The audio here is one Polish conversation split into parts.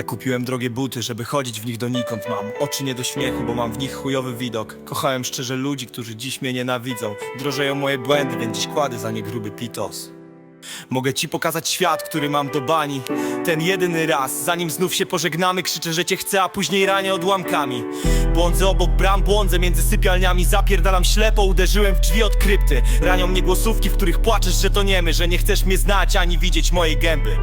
Ja kupiłem drogie buty, żeby chodzić w nich donikąd Mam oczy nie do śmiechu, bo mam w nich chujowy widok. Kochałem szczerze ludzi, którzy dziś mnie nienawidzą. Drożeją moje błędy, więc dziś kładę za nie gruby pitos. Mogę ci pokazać świat, który mam do bani Ten jedyny raz, zanim znów się pożegnamy Krzyczę, że cię chcę, a później ranię odłamkami. Błądzę obok bram, błądzę między sypialniami. Zapierdalam ślepo, uderzyłem w drzwi od krypty. Ranią mnie głosówki, w których płaczesz, że to niemy Że nie chcesz mnie znać, ani widzieć mojej gęby.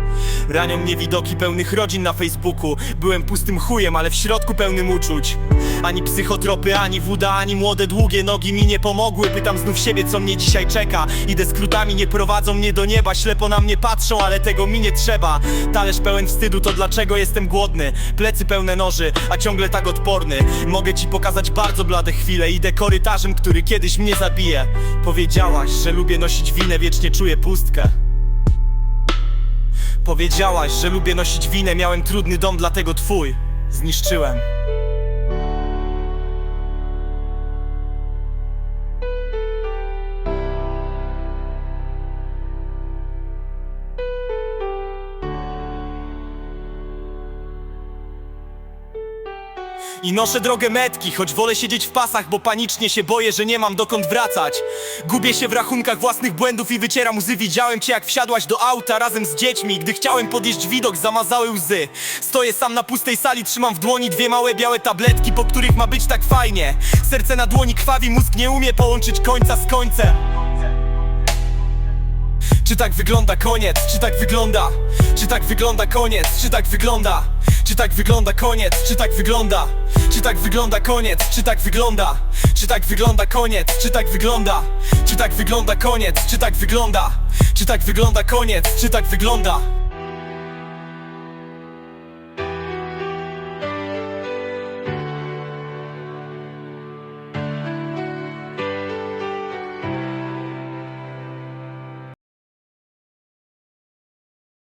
Ranią mnie widoki pełnych rodzin na Facebooku. Byłem pustym chujem, ale w środku pełnym uczuć. Ani psychotropy, ani woda, ani młode długie nogi mi nie pomogły. Pytam znów siebie, co mnie dzisiaj czeka. Idę skrótami, nie prowadzą mnie do nieba. Ślepo na mnie patrzą, ale tego mi nie trzeba Talerz pełen wstydu, to dlaczego jestem głodny? Plecy pełne noży, a ciągle tak odporny. Mogę ci pokazać bardzo blade chwile Idę korytarzem, który kiedyś mnie zabije. Powiedziałaś, że lubię nosić winę, wiecznie czuję pustkę. Powiedziałaś, że lubię nosić winę Miałem trudny dom, dlatego twój zniszczyłem I noszę drogę metki, choć wolę siedzieć w pasach, bo panicznie się boję, że nie mam dokąd wracać. Gubię się w rachunkach własnych błędów i wycieram łzy. Widziałem cię jak wsiadłaś do auta razem z dziećmi. Gdy chciałem podjeść widok, zamazały łzy. Stoję sam na pustej sali, trzymam w dłoni dwie małe białe tabletki Po których ma być tak fajnie. Serce na dłoni krwawi, mózg nie umie połączyć końca z końcem czy tak wygląda koniec? Czy tak wygląda? Czy tak wygląda koniec? Czy tak wygląda? Czy tak wygląda koniec? Czy tak wygląda? Czy tak wygląda koniec? Czy tak wygląda? Czy tak wygląda koniec? Czy tak wygląda? Czy tak wygląda koniec? Czy tak wygląda? Czy tak wygląda koniec? Czy tak wygląda?